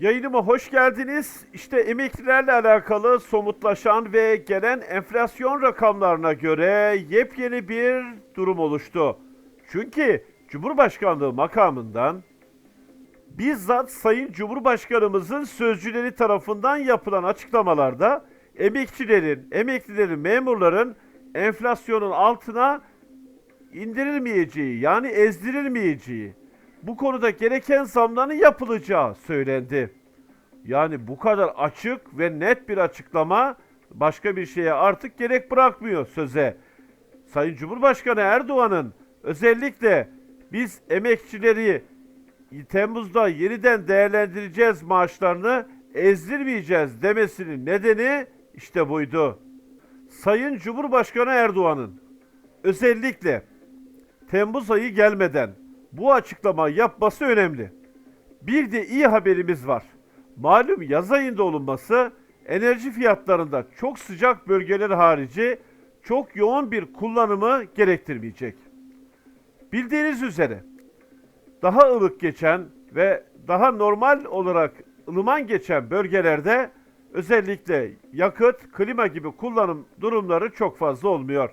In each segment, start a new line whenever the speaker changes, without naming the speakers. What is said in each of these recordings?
Yayınıma hoş geldiniz. İşte emeklilerle alakalı somutlaşan ve gelen enflasyon rakamlarına göre yepyeni bir durum oluştu. Çünkü Cumhurbaşkanlığı makamından bizzat Sayın Cumhurbaşkanımızın sözcüleri tarafından yapılan açıklamalarda emekçilerin, emeklilerin, memurların enflasyonun altına indirilmeyeceği yani ezdirilmeyeceği, bu konuda gereken zamların yapılacağı söylendi. Yani bu kadar açık ve net bir açıklama başka bir şeye artık gerek bırakmıyor söze. Sayın Cumhurbaşkanı Erdoğan'ın özellikle biz emekçileri Temmuz'da yeniden değerlendireceğiz maaşlarını ezdirmeyeceğiz demesinin nedeni işte buydu. Sayın Cumhurbaşkanı Erdoğan'ın özellikle Temmuz ayı gelmeden bu açıklama yapması önemli. Bir de iyi haberimiz var. Malum yaz ayında olunması enerji fiyatlarında çok sıcak bölgeler harici çok yoğun bir kullanımı gerektirmeyecek. Bildiğiniz üzere daha ılık geçen ve daha normal olarak ılıman geçen bölgelerde özellikle yakıt, klima gibi kullanım durumları çok fazla olmuyor.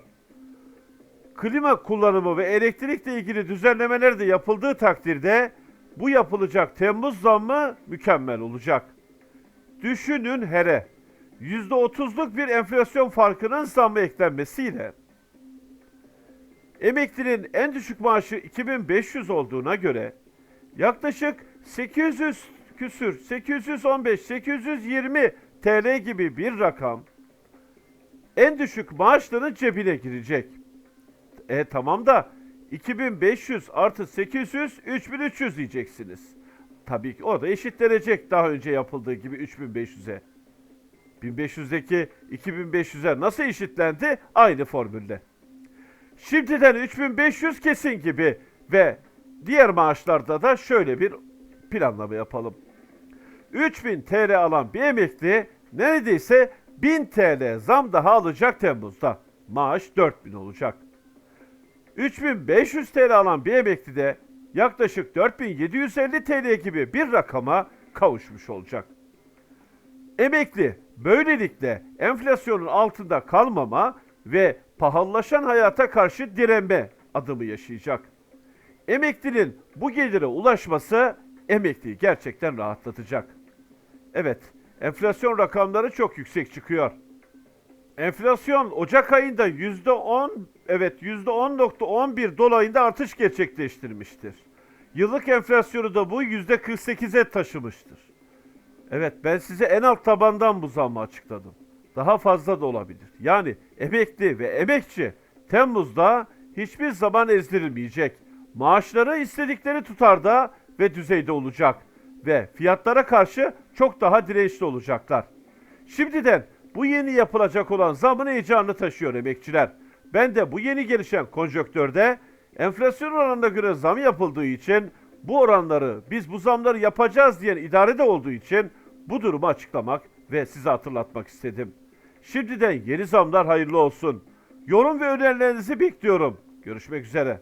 Klima kullanımı ve elektrikle ilgili düzenlemeler de yapıldığı takdirde bu yapılacak Temmuz zammı mükemmel olacak. Düşünün hele %30'luk bir enflasyon farkının zammı eklenmesiyle emeklinin en düşük maaşı 2500 olduğuna göre yaklaşık 800 küsür, 815, 820 TL gibi bir rakam en düşük maaşların cebine girecek. E tamam da 2500 artı 800 3300 diyeceksiniz. Tabii ki o da eşitlenecek daha önce yapıldığı gibi 3500'e. 1500'deki 2500'e nasıl eşitlendi? Aynı formülle. Şimdiden 3500 kesin gibi ve diğer maaşlarda da şöyle bir planlama yapalım. 3000 TL alan bir emekli neredeyse 1000 TL zam daha alacak Temmuz'da. Maaş 4000 olacak. 3500 TL alan bir emekli de yaklaşık 4750 TL gibi bir rakama kavuşmuş olacak. Emekli böylelikle enflasyonun altında kalmama ve pahalılaşan hayata karşı direnme adımı yaşayacak. Emeklinin bu gelire ulaşması emekliyi gerçekten rahatlatacak. Evet, enflasyon rakamları çok yüksek çıkıyor. Enflasyon Ocak ayında %10, evet %10.11 dolayında artış gerçekleştirmiştir. Yıllık enflasyonu da bu %48'e taşımıştır. Evet ben size en alt tabandan bu zammı açıkladım. Daha fazla da olabilir. Yani emekli ve emekçi Temmuz'da hiçbir zaman ezdirilmeyecek. Maaşları istedikleri tutarda ve düzeyde olacak ve fiyatlara karşı çok daha dirençli olacaklar. Şimdiden bu yeni yapılacak olan zamın heyecanını taşıyor emekçiler. Ben de bu yeni gelişen konjöktörde enflasyon oranına göre zam yapıldığı için bu oranları biz bu zamları yapacağız diyen idarede olduğu için bu durumu açıklamak ve size hatırlatmak istedim. Şimdiden yeni zamlar hayırlı olsun. Yorum ve önerilerinizi bekliyorum. Görüşmek üzere.